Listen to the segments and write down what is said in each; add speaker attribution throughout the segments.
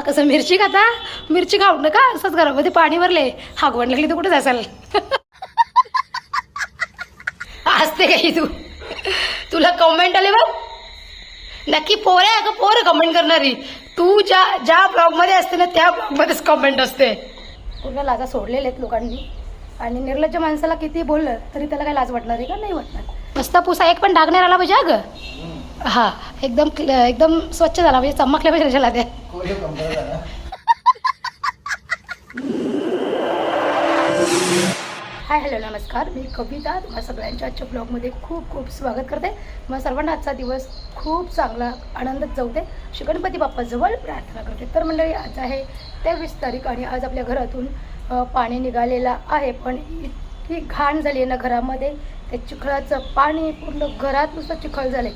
Speaker 1: कसं मिरची खाता? मिरची खाऊ नका असंच घरामध्ये पाणी भरले. हागवण लागली तर कुठे जासाल? असते काही तू? तुला कमेंट आले बघ. नक्की पोर आहे अगं पोर कमेंट करणारी. तू ज्या ज्या ब्लॉगमध्ये असते ना त्या ब्लॉगमध्येच कमेंट असते. पूर्ण लाजा सोडलेले आहेत लोकांनी. आणि निर्लज्ज माणसाला किती बोललं तरी त्याला काय लाज वाटणार आहे का? नाही वाटणार. मस्त पुसा एक पण डाग नाही आला पाहिजे अगं हा एकदम क्ल- एकदम स्वच्छ झाला म्हणजे चमकल्या पाहिजे झाला त्या हाय हॅलो नमस्कार. मी कविता तुम्हा सगळ्यांच्या आजच्या ब्लॉगमध्ये खूप खूप स्वागत करते. मला सर्वांना आजचा दिवस खूप चांगला आनंदात जाऊ दे श्री गणपती बाप्पाजवळ प्रार्थना करते. तर मंडळी आज आहे तेवीस तारीख आणि आज आपल्या घरातून अ, पाणी निघालेलं आहे. पण इतकी घाण झाली आहे ना घरामध्ये. त्या चिखलाचं पाणी पूर्ण घरात नुसतं चिखल झाले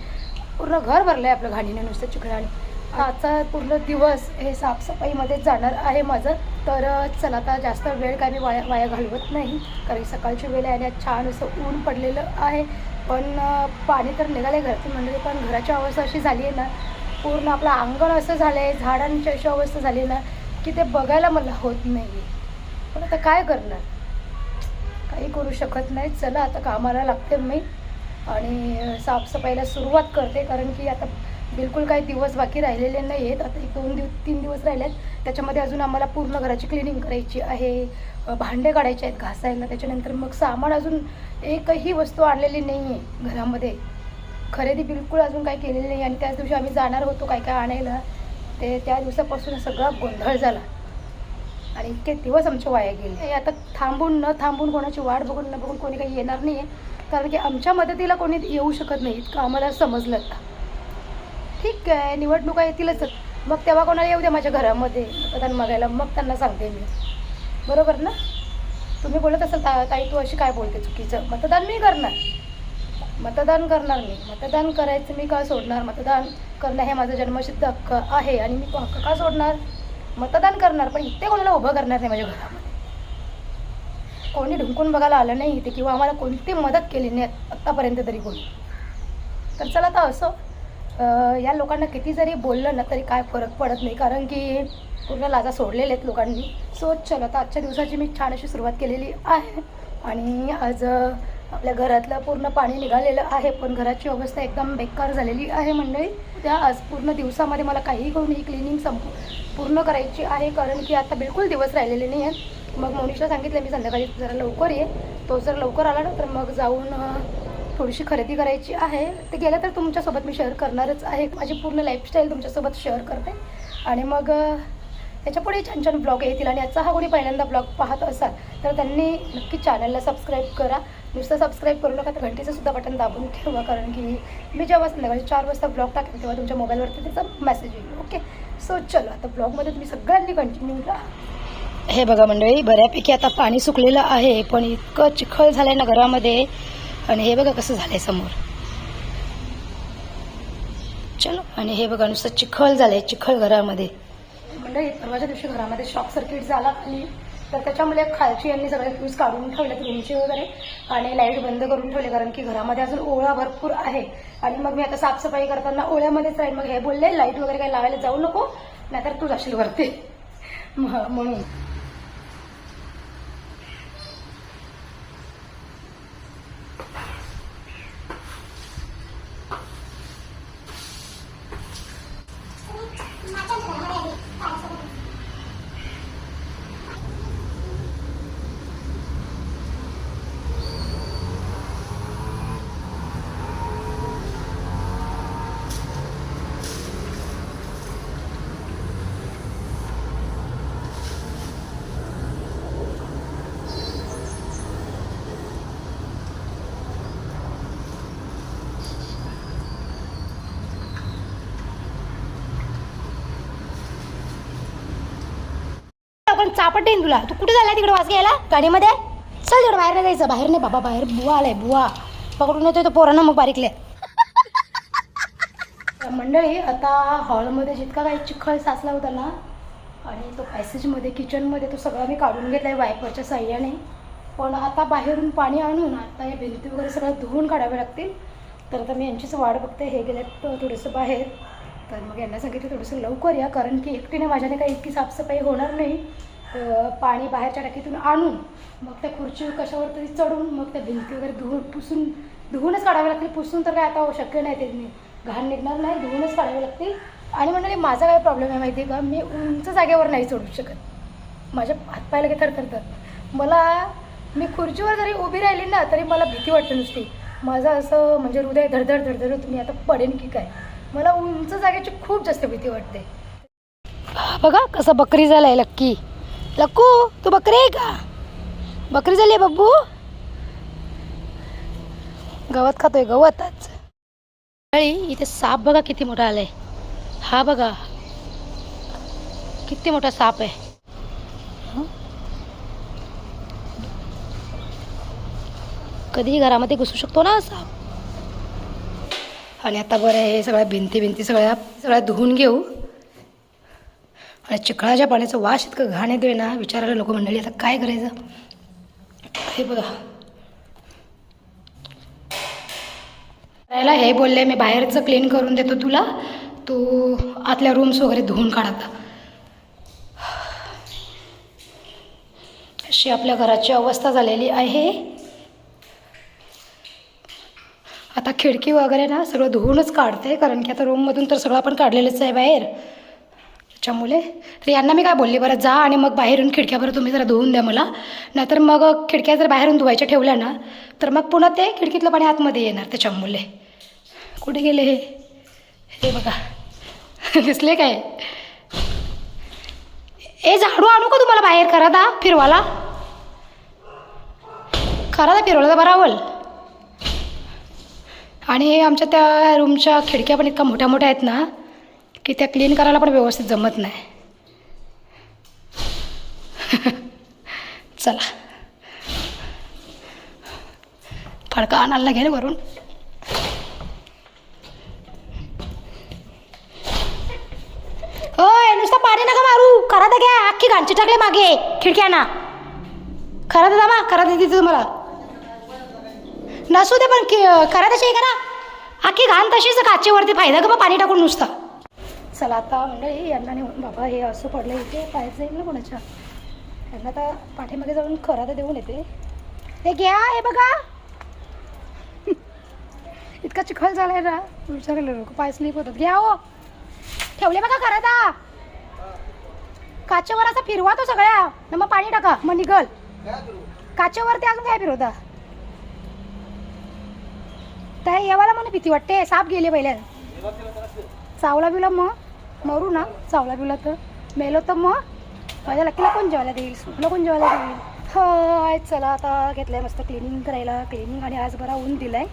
Speaker 1: पूर्ण घर भरलं आहे आपलं घाणीने नुसतं चिखलाने. आजचा पूर्ण दिवस हे साफसफाईमध्ये जाणार आहे माझं. तर चला आता जास्त वेळ काय मी वाया वाया घालवत नाही. कारण सकाळची वेळ आहे आणि आज छान असं ऊन पडलेलं आहे. पण पाणी तर निघाले घरातून म्हणजे पण घराची अवस्था अशी झाली आहे ना पूर्ण आपलं अंगण असं झालं आहे झाडांची अशी अवस्था झाली ना की ते बघायला मला होत नाही पण आता काय करणार? काही करू शकत नाही. चला आता कामाला लागते मी. आणि साफसफाईला सुरुवात करते. कारण की आता बिलकुल काही दिवस बाकी राहिलेले नाही आहेत आता एक दोन दिवस तीन दिवस राहिले आहेत त्याच्यामध्ये अजून आम्हाला पूर्ण घराची क्लिनिंग करायची आहे. भांडे काढायचे आहेत घासायला. त्याच्यानंतर मग सामान अजून एकही वस्तू आणलेली नाही आहे घरामध्ये. खरेदी बिलकुल अजून काही केलेली नाही. आणि त्याच दिवशी आम्ही जाणार होतो काय काय आणायला. ते त्या दिवसापासून सगळा गोंधळ झाला. आणि इतके दिवस आमचे वाया गेले. आता थांबून न थांबून कोणाची वाट बघून न बघून कोणी काही येणार नाही आहे कारण की आमच्या मदतीला कोणी येऊ शकत नाही इतकं आम्हाला समजलं आता ठीक आहे निवडणुका येतीलच. मग तेव्हा कोणाला येऊ द्या माझ्या घरामध्ये? मतदान मागायला. मग त्यांना सांगते मी. बरोबर ना? तुम्ही बोलत असाल ता ताई तू अशी काय बोलते चुकीचं? मतदान मी करणार. मतदान करणार मी. मतदान करायचं मी का सोडणार? मतदान करणं हे माझं जन्मसिद्ध हक्क आहे आणि मी तो हक्क का सोडणार? मतदान करणार पण इथे कोणाला उभं करणार नाही माझ्या घरामध्ये. कोणी ढुंकून बघायला आलं नाही इथे किंवा आम्हाला कोणती मदत केली नाही आत्तापर्यंत तरी कोणी. तर चला आता असं या लोकांना किती जरी बोललं ना तरी काय फरक पडत नाही. कारण की पूर्ण लाजा सोडलेले आहेत लोकांनी. सो चला आता आजच्या दिवसाची मी छान अशी सुरुवात केलेली आहे. आणि आज आपल्या घरातलं पूर्ण पाणी निघालेलं आहे पण घराची अवस्था एकदम बेकार झालेली आहे मंडळी. त्या आज पूर्ण दिवसामध्ये मला काही करून ही क्लिनिंग संप पूर्ण करायची आहे. कारण की आता बिलकुल दिवस राहिलेले नाही आहेत मग मनीषला सांगितलं मी संध्याकाळी जरा लवकर ये. तो जर लवकर आला ना तर मग जाऊन थोडीशी खरेदी करायची आहे. ते गेलं तर तुमच्यासोबत मी शेअर करणारच आहे. माझी पूर्ण लाईफस्टाईल तुमच्यासोबत शेअर करते. आणि मग त्याच्यापुढे पुढे छान छान ब्लॉग येतील. आणि याचा हा कोणी पहिल्यांदा ब्लॉग पाहत असाल तर त्यांनी नक्की चॅनलला सबस्क्राईब करा. नुसतं सबस्क्राईब करू नका तर घंटीचं सुद्धा बटन दाबून ठेवा. कारण की मी जेव्हा संध्याकाळी चार वाजता ब्लॉग टाकेन तेव्हा तुमच्या मोबाईलवरती त्याचा मेसेज येईल. ओके सो चलो. आता ब्लॉगमध्ये तुम्ही सगळ्यांनी कंटिन्यू राहा. हे बघा मंडळी बऱ्यापैकी आता पाणी सुकलेलं आहे पण इतकं चिखल झालंय ना घरामध्ये आणि हे बघा कसं झालंय समोर. चलो आणि हे बघा नुसतं चिखल झालंय चिखल घरामध्ये. मंडळी परवाच्या दिवशी घरामध्ये शॉक सर्किट झाला आणि तर त्याच्यामुळे खालची यांनी सगळे फ्यूज काढून ठेवले रूमचे वगैरे आणि लाइट बंद करून ठेवले कारण की घरामध्ये अजून ओळा भरपूर आहे. आणि मग मी आता साफसफाई करताना ओळ्यामध्येच राहील मग हे बोलले लाइट वगैरे काही लावायला जाऊ नको नाहीतर तू जाशील वरती. म्हणून. आपण चापट देईन तुला? तू कुठे झाला तिकडे वास घ्यायला? गाडीमध्ये? चल तिकडे बाहेर नाही जायचं. बाहेर नाही बाबा बाहेर बुवा आलाय बुवा. पकडून येतोय तो पोरांना मग बारीकले. मंडळी आता हॉलमध्ये जितका काही चिखल साचला होता ना आणि तो पॅसेजमध्ये किचनमध्ये तो सगळा मी काढून घेतला आहे वायपरच्या साह्याने. पण आता बाहेरून पाणी आणून आता या भिंती वगैरे सगळं धुवून काढावे लागतील. तर आता मी यांचीच वाट बघते. हे गेले थोडंसं बाहेर. तर मग यांना सांगितलं थोडंसं लवकर या कारण की एकटीने माझ्याने काही इतकी साफसफाई होणार नाही. पाणी बाहेरच्या टाकीतून आणून मग त्या खुर्ची कशावर तरी चढून मग त्या भिंती वगैरे धुवून पुसून धुवूनच काढावे लागतील. पुसून तर काय आता शक्य नाही ते. घाण निघणार नाही धुवूनच काढावे लागतील. आणि म्हणाले माझा काय प्रॉब्लेम आहे माहिती आहे का? मी उंच जागेवर नाही चढू शकत. माझ्या हातपाय लगे थरथरतात. मला मी खुर्चीवर जरी उभी राहिली ना तरी मला भीती वाटते नुसती. माझं असं म्हणजे हृदय धडधड धडधड तुम्ही आता पडेन की काय? मला उंच जागेची खूप जास्त भीती वाटते. बघा कसं बकरी झालाय लक्की लक्कू तू बकरी आहे का बकरी झाली आहे बब्बू गवत खातोय गवतच इथे साप बघा किती मोठा आलाय हा बघा किती मोठा साप आहे? कधीही घरामध्ये घुसू शकतो ना साप आणि आता बरं हे सगळ्या भिंती भिंती सगळ्या सगळ्या धुवून घेऊ अरे चिखळाच्या पाण्याचं वास इतकं घाण येतोय ना विचारायला लोक मंडळी आता काय करायचं? हे बघा. राहिला हे बोलले मी बाहेरचं क्लीन करून देतो तुला. तू आतल्या रूम्स वगैरे धुवून काढता अशी आपल्या घराची अवस्था झालेली आहे. आता खिडकी वगैरे ना सगळं धुवूनच काढते कारण की आता रूममधून तर सगळं आपण काढलेलंच आहे बाहेर. त्याच्यामुळे तर यांना मी काय बोलली? बरं जा आणि मग बाहेरून खिडक्या बरं तुम्ही जरा धुवून द्या मला. नाहीतर मग खिडक्या जर बाहेरून धुवायच्या ठेवल्या ना तर मग पुन्हा ते खिडकीतलं पाणी आतमध्ये येणार त्याच्यामुळे. कुठे गेले हे? हे बघा. दिसले काय? ए झाडू आणू का तुम्हाला बाहेर? करा दा फिरवाला करा दा फिरवाला बरावल आणि आमच्या त्या रूमच्या खिडक्या पण इतका मोठ्या मोठ्या आहेत ना की त्या क्लीन करायला पण व्यवस्थित जमत नाही. चला. फडका आणायला लागेल वरून. होय नुसतं पाणी नका मारू. करा तर घ्या. अख्खी घांची टाकले मागे. खिडक्यांना खरा तर जमा. करा दे तिथं तुम्हाला. नसू दे पण करा तशी करा. अख्खी घाण तशीच काचेवरती फायदा का मग पाणी टाकून नुसतं? चला आता म्हणजे मंडळी यांना नेऊन बाबा हे असं पडलं इथे पाहायचं येईल ना कोणाच्या? यांना आता पाठीमागे जाऊन खरा तर देऊन येते. हे घ्या हे बघा. इतका चिखल झालाय ना. विचारले लोक पाय स्लिप होतात घ्या हो. ठेवले बघा खरं आता काचेवर असा फिरवा तो सगळ्या. न मग पाणी टाका मग निघल. काचेवरती अजून काय फिरवता? त्या येवाला मला भीती वाटते साप गेले पहिल्या चावला बिला मग. मरू ना चावला बिवला तर. मेलो तर मग. माझ्या लकीला कोण जेवायला देईल? सुटलं कोण जेवायला देईल? हाय चला आता घेतलंय मस्त क्लिनिंग करायला. क्लिनिंग आणि आज बरा ऊन आहे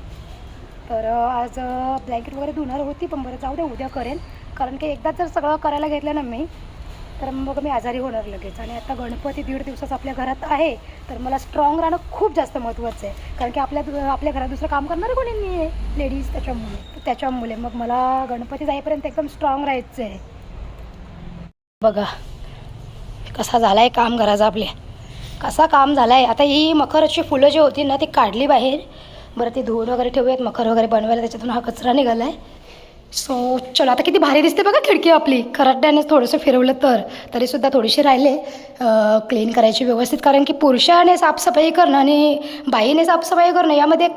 Speaker 1: तर आज ब्लँकेट वगैरे धुणार होती पण बरं जाऊ दे उद्या करेन. कारण की एकदा जर सगळं करायला घेतलं ना मी तर मग मी आजारी होणार लगेच. आणि आता गणपती दीड दिवसाच आपल्या घरात आहे तर मला स्ट्रॉंग राहणं खूप जास्त महत्त्वाचं आहे. कारण की आपल्या आपल्या घरात दुसरं काम करणारं कोणी नाही आहे लेडीज त्याच्यामुळे त्याच्यामुळे मग मला गणपती जाईपर्यंत एकदम स्ट्रॉंग राहायचं आहे. बघा कसा झाला आहे काम घराचा आपल्या. कसा काम झाला आहे आता ही मखरची फुलं जी होती ना ती काढली बाहेर. बरं ती धुवून वगैरे ठेवूयात मखर वगैरे बनवायला. त्याच्यातून हा कचरा निघाला आहे सो चलो आता किती भारी दिसते बघा खिडकी आपली. खराट्याने थोडंसं फिरवलं तर. तरीसुद्धा थोडीशी राहिले. क्लीन करायची व्यवस्थित. कारण की पुरुषाने साफसफाई करणं आणि बाईने साफसफाई करणं यामध्ये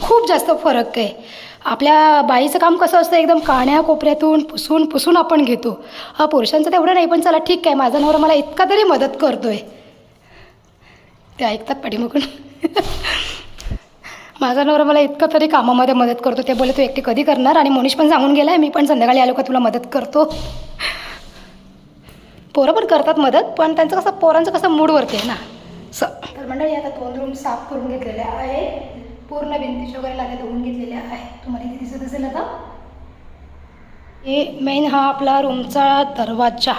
Speaker 1: खूप जास्त फरक आहे. आपल्या बाईचं काम कसं असतं एकदम काण्या कोपऱ्यातून पुसून पुसून आपण घेतो. हा पुरुषांचं तेवढं नाही पण चला ठीक आहे. माझा नवरा मला इतका तरी मदत करतो आहे ते ऐकतात पाठीमागून माझा नवरा मला इतकं तरी कामामध्ये मदत करतो. ते बोले तू एकटी कधी करणार? आणि मनीष पण सांगून गेलाय मी पण संध्याकाळी आलो का तुला मदत करतो. पोरं पण करतात मदत पण त्यांचं कसं पोरांचं कसं मूडवरती आहे ना. स तर मंडळी आता दोन रूम साफ करून घेतलेले आहे. पूर्ण भिंतीच्या वगैरे लाद्या धुवून घेतलेल्या आहे. तुम्हाला इथे दिसत असेल आता? हे मेन हा आपला रूमचा दरवाजा.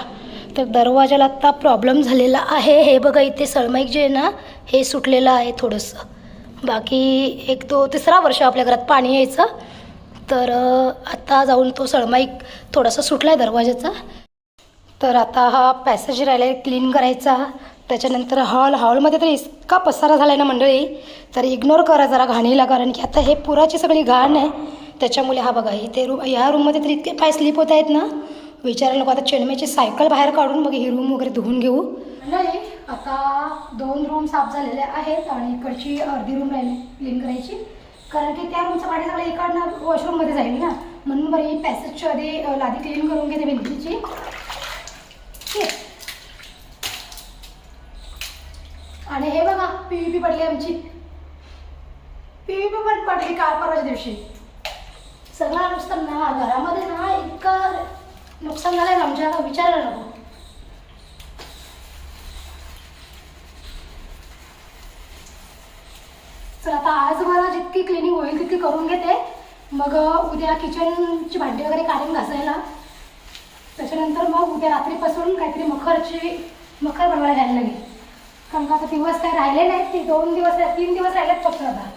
Speaker 1: तर दरवाजाला आत्ता प्रॉब्लेम झालेला आहे. हे बघा इथे सळमाईक जे आहे ना हे सुटलेलं आहे थोडंसं. बाकी एक तो तिसरा वर्ष आपल्या घरात पाणी यायचं. तर आता जाऊन तो सळमाईक थोडासा सुटला आहे दरवाजाचा. तर आता हा पॅसेज राहिला आहे क्लीन करायचा. त्याच्यानंतर हॉल हॉलमध्ये तर इतका पसारा झाला आहे ना मंडळी. तर इग्नोर करा जरा घाणीला कारण की आता हे पुराची सगळी घाण आहे. त्याच्यामुळे हा बघा इथे रूम ह्या रूममध्ये तर इतके पाय स्लिप होत आहेत ना. विचारायला नको आता चेन्मईची सायकल बाहेर काढून मग ही रूम वगैरे धुवून घेऊ. नाही आता दोन रूम साफ झालेले आहेत आणि इकडची अर्धी रूम राहिली क्लीन करायची. कारण की त्या रूमचं पाणी सगळं इकडनं वॉशरूममध्ये जाईल ना. म्हणून बरं ही पॅसेजच्या आधी लादी क्लीन करून घेते भिंतीची. आणि हे बघा पी व्ही पी पडली आमची. पी व्ही पी पण पडली काल परवाच्या दिवशी. सगळं नुसतं ना घरामध्ये ना इतकं नुकसान झालं ना आमच्या आता विचारायला नको. तर आता आज मला जितकी क्लिनिंग होईल तितकी करून घेते. मग उद्या किचनची भांडी वगैरे काढून घासायला. त्याच्यानंतर मग उद्या रात्रीपासून काहीतरी मखरची मखर बनवायला जायला लागेल. कारण का आता दिवस काही राहिले नाहीत ते दोन दिवस तीन दिवस राहिलेत फक्त आता.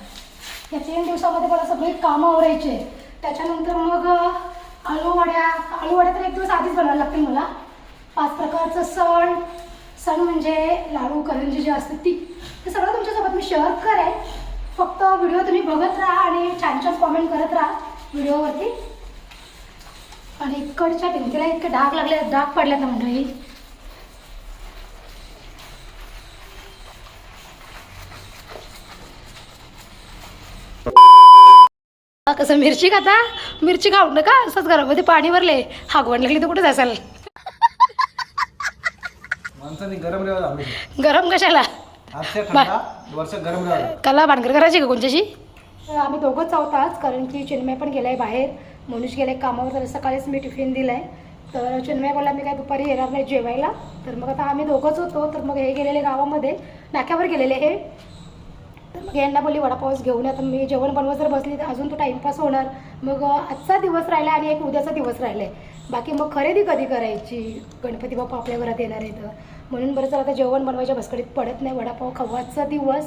Speaker 1: या तीन दिवसामध्ये मला सगळी कामं आवरायचे त्याच्यानंतर मग आलू वड्या तर एक दिवस आधीच बनवायला लागतील मला. पाच प्रकारचं सण सण म्हणजे लाडू करंजी जे असते ती. ते सगळं तुमच्यासोबत मी शेअर करेन. फक्त व्हिडिओ तुम्ही बघत राहा आणि छान छान कॉमेंट करत राहा व्हिडिओवरती. आणि इकडच्या भिंतीला इतके डाग लागले डाग पडले ना मंडळी. कसं मिरची खाता? मिरची खाऊ नका असंच घरामध्ये पाणी भरले. हागवण लागली तर कुठे जासाल?
Speaker 2: गरम
Speaker 1: कशाला? कला भानगड करायची का कोणच्याशी? आम्ही दोघंच आहोत आज कारण की चिन्मय पण गेलाय बाहेर. मनुष्य गेलाय कामावर तर सकाळीच मी टिफिन दिलाय. तर चिन्मय बोला मी काय दुपारी येणार नाही जेवायला. तर मग आता आम्ही दोघंच होतो तर मग हे गेलेले गावामध्ये नाक्यावर गेलेले हे. तर मग यांना बोलली वडापावच घेऊन तर मी जेवण बनवत जर बसली तर अजून तो टाईमपास होणार. मग आजचा दिवस राहिला आणि एक उद्याचा दिवस राहिला आहे बाकी मग खरेदी कधी करायची? गणपती बाप्पा आपल्या घरात येणार आहे तर म्हणून बरं चला आता जेवण बनवायच्या बसकडीत पडत नाही. वडापाव खवाचा दिवस.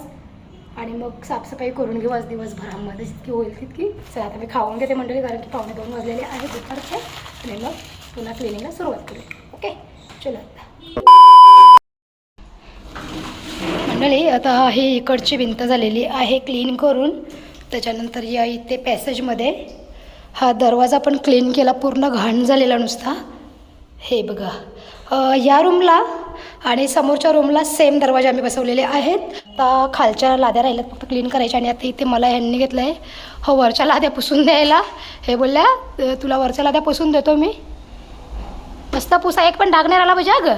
Speaker 1: आणि मग साफसफाई करून घेऊ आज दिवसभरामध्ये. जितकी होईल तितकी. चला आता मी खाऊन घेते मंडळी कारण की पाहुणे दोन वाजलेले आहे दुपारचे. आणि मग पुन्हा क्लिनिंगला सुरुवात करू. ओके? चलो आता. मंडळी आता ही इकडची भिंत झालेली आहे क्लीन करून. त्याच्यानंतर या इथे पॅसेजमध्ये हा दरवाजा पण क्लीन केला पूर्ण घाण झालेला नुसता. हे बघा. या रूमला आणि समोरच्या रूमला सेम दरवाजे आम्ही बसवलेले आहेत. आता खालच्या लाद्या राहिल्यात फक्त क्लीन करायच्या आणि आता इथे मला ह्यांनी घेतलं आहे हो वरच्या लाद्या पुसून द्यायला. हे बोलल्या "अ, तुला वरच्या लाद्या पुसून देतो मी. मस्त पुसा एक पण डाग नाही राहिला पाहिजे अगं.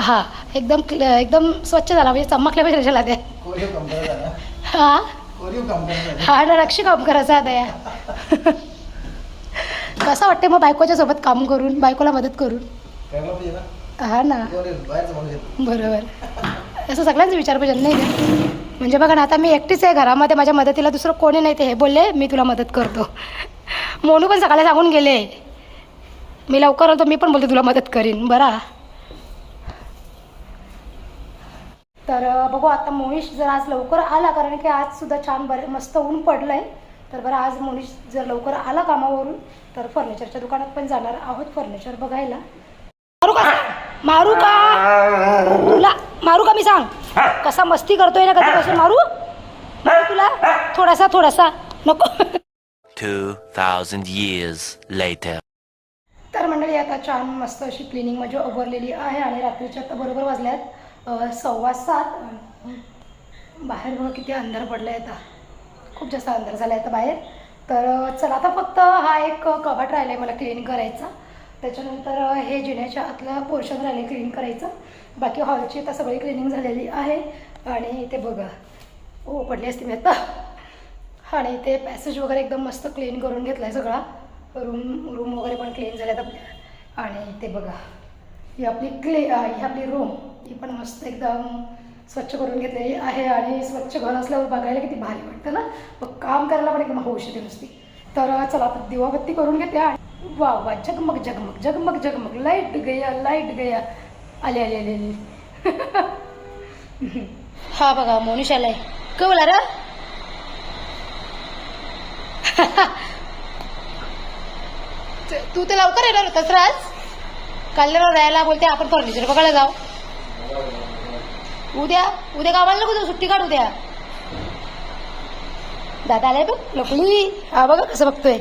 Speaker 1: हा एकदम क्ल- एकदम स्वच्छ झाला म्हणजे चमकल्या पाहिजे त्याच्या लाद्या. हा? हा ना रक्षी काम करायचा आता या कसं वाटते मग बायकोच्या सोबत काम करून बायकोला मदत करून? हा ना. बरोबर. असं सगळ्यांचा विचार पाहिजे नाही का म्हणजे बघा ना आता मी एकटीच आहे घरामध्ये माझ्या मदतीला दुसरं कोणी नाही ते. हे बोलले मी तुला मदत करतो. मोनू पण सकाळी सांगून गेले. मी लवकर आलो तर मी पण बोलते तुला मदत करीन. बरा. तर बघू आता मोनिश जर आज लवकर आला कारण की आज सुद्धा छान बरं मस्त ऊन पडलं आहे तर बरं आज मोनिश जर लवकर आला कामावरून तर फर्निचरच्या दुकानात पण जाणार आहोत फर्निचर बघायला. मारू का मारू का तुला मारू का मी सांग कसा मस्ती करतोय ना कधीपासून मारू? मारू तुला थोडासा थोडासा नको.
Speaker 3: 2,000 years later.
Speaker 1: तर मंडळी आता छान मस्त अशी क्लिनिंग म्हणजे उभारलेली आहे आणि रात्रीच्या आता बरोबर वाजल्यात सव्वा सात. बाहेर बघा किती अंधार पडला आहे आता. खूप जास्त अंधार झाला आहे आता बाहेर. तर चला आता फक्त हा एक कपाट राहिला आहे मला क्लीन करायचा. त्याच्यानंतर हे जिन्याच्या आतलं पोर्शन राहिले क्लीन करायचं. बाकी हॉलची आता सगळी क्लिनिंग झालेली आहे. आणि ते बघा. ओ पडली असते मी आता. आणि ते पॅसेज वगैरे एकदम मस्त क्लीन करून घेतला आहे सगळा. रूम रूम वगैरे पण क्लीन झाल्यात आपल्या. आणि ते बघा. ही आपली क्ले ही आपली रूम ही पण मस्त एकदम स्वच्छ करून घेतलेली आहे आणि स्वच्छ घर असल्यावर बघायला किती भारी वाटतं ना? मग काम करायला पण एकदम हौश येते नुसती. तर चला आता दिवाबत्ती करून घेते आणि वा वा जगमग जगमग जगमग जगमग. लाइट गया लाइट गया. आले आले आले आले. हा बघा मोनिश आलाय. का बोला तू तर लवकर येणार होतास राज. कल्याण राहायला बोलते आपण फर्निचर बघायला जाऊ. उद्या उद्या गावाला नको जाऊ सुट्टी काढ उद्या. दादा आलाय बघ लोकली. हा बघा कसं बघतोय.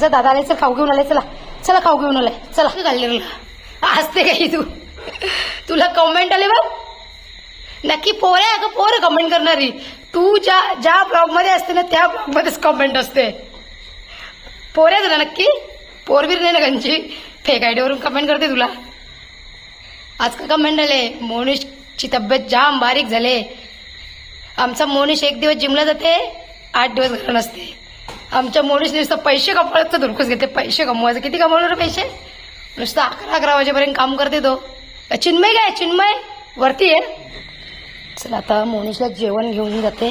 Speaker 1: जा दादा आलाय चल खाऊ घेऊन आलाय चला. चला खाऊ घेऊन आलाय चला. घालले हसते काही तू. तुला कमेंट आले बघ. नक्की पोर आहे अगं पोर कमेंट करणारी. तू ज्या ज्या ब्लॉगमध्ये असते ना त्या ब्लॉग मध्येच कमेंट असते. पोर आहे तुला नक्की? पोरबीर नाही ना गंजी? फेक आयडीवरून कमेंट करते तुला. आज का कमेंट आले? ची तब्येत जाम बारीक झाले. आमचा मोनिश एक दिवस जिमला जाते आठ दिवस घरी नसते. आमच्या मोनिश नुसतं पैसे कमवायचं धुरकूस घेते पैसे कमवायचं किती कमवणार पैसे? नुसतं अकरा अकरा वाजेपर्यंत काम करते तो. चिन्मय काय? चिन्मय? वरती आहे चला आता मोनिशला जेवण घेऊन जाते.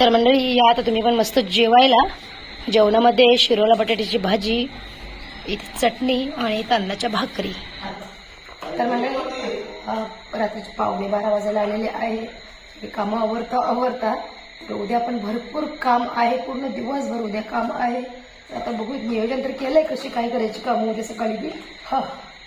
Speaker 1: तर मंडळी या आता तुम्ही पण मस्त जेवायला. जेवणामध्ये शिरोला बटाट्याची भाजी इथे चटणी आणि तांदळाच्या भाकरी. तर मंडळी रात्रीचे पावणे बारा वाजायला आलेले आहे. हे कामं आवरता आवडतात तर उद्या पण भरपूर काम आहे. पूर्ण दिवसभर उद्या काम आहे. आता बघू नियोजन तर केलंय कशी काय करायची कामं उद्या सकाळी बी. हा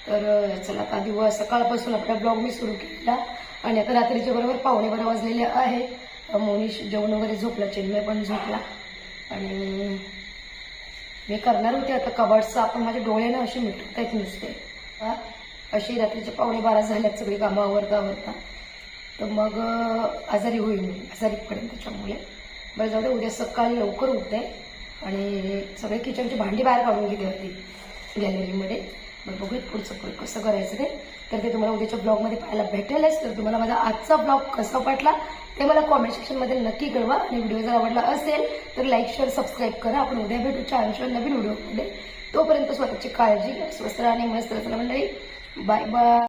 Speaker 1: तर चला आता दिवस सकाळपासून आपला ब्लॉग मी सुरू केला. आणि आता रात्रीच्या बरोबर पावणे बारा वाजलेले आहे. मोनीश जेवण वगैरे झोपला चिन्मय पण झोपला. आणि मी करणार होते आता कबाडचं. आपण माझ्या डोळ्यानं असे मिटवत आहेत नुसते. हा? अशी रात्रीचे पावणे बारा झाल्यात सगळी कामं आवरता आवरता तर मग आजारी होईल मी आजारी पडेल त्याच्यामुळे. बरं जाऊ दे उद्या सकाळी लवकर उठते आणि सगळे किचनची भांडी बाहेर काढून घेते होती गॅलरीमध्ये मग बघूयात पुढचं पुढे कसं करायचं ते. तर ते तुम्हाला उद्याच्या ब्लॉगमध्ये पाहायला भेटेलच. तर तुम्हाला माझा आजचा ब्लॉग कसा वाटला ते मला कॉमेंट सेक्शनमध्ये नक्की कळवा. आणि व्हिडिओ जर आवडला असेल तर लाईक शेअर सबस्क्राईब करा. आपण उद्या भेटू छानशा नवीन व्हिडिओमध्ये तोपर्यंत स्वतःची काळजी घ्या. स्वस्त आणि मस्त मंडळी. Bye-bye.